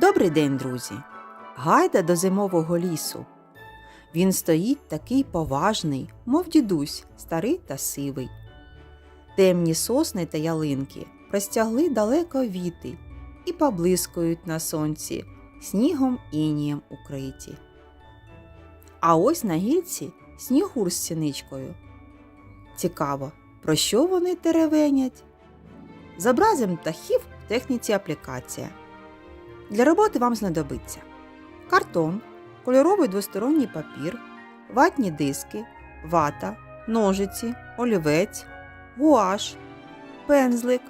Добрий день, друзі! Гайда до зимового лісу. Він стоїть такий поважний, мов дідусь, старий та сивий. Темні сосни та ялинки простягли далеко віти і поблискують на сонці, снігом інієм укриті. А ось на гільці снігур з сіничкою. Цікаво, про що вони теревенять? Зобразимо птахів в техніці аплікація. Для роботи вам знадобиться картон, кольоровий двосторонній папір, ватні диски, вата, ножиці, олівець, гуаш, пензлик,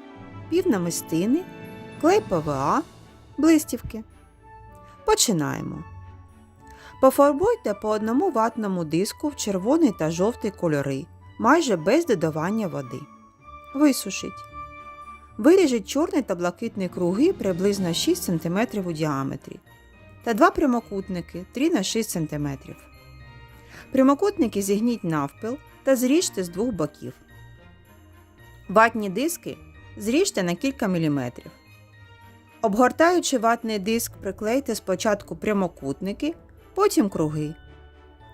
пів намистини, клей ПВА, блистівки. Починаємо. Пофарбуйте по одному ватному диску в червоний та жовтий кольори, майже без додавання води. Висушіть. Виріжіть чорний та блакитний круги приблизно 6 см у діаметрі та два прямокутники 3 на 6 см. Прямокутники зігніть навпіл та зріжте з двох боків. Ватні диски зріжте на кілька міліметрів. Обгортаючи ватний диск, приклейте спочатку прямокутники, потім круги.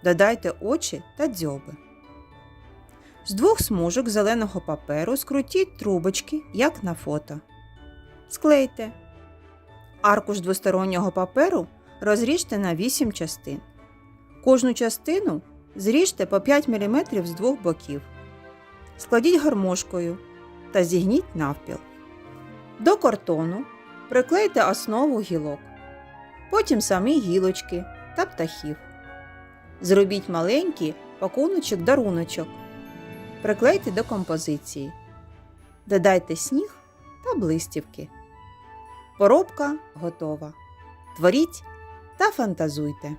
Додайте очі та дзьоби. З двох смужок зеленого паперу скрутіть трубочки, як на фото. Склейте. Аркуш двостороннього паперу розріжте на 8 частин. Кожну частину зріжте по 5 мм з двох боків. Складіть гармошкою та зігніть навпіл. До картону приклейте основу гілок. Потім самі гілочки та птахів. Зробіть маленький пакуночок даруночок приклейте до композиції. Додайте сніг та блистівки. Поробка готова. Творіть та фантазуйте.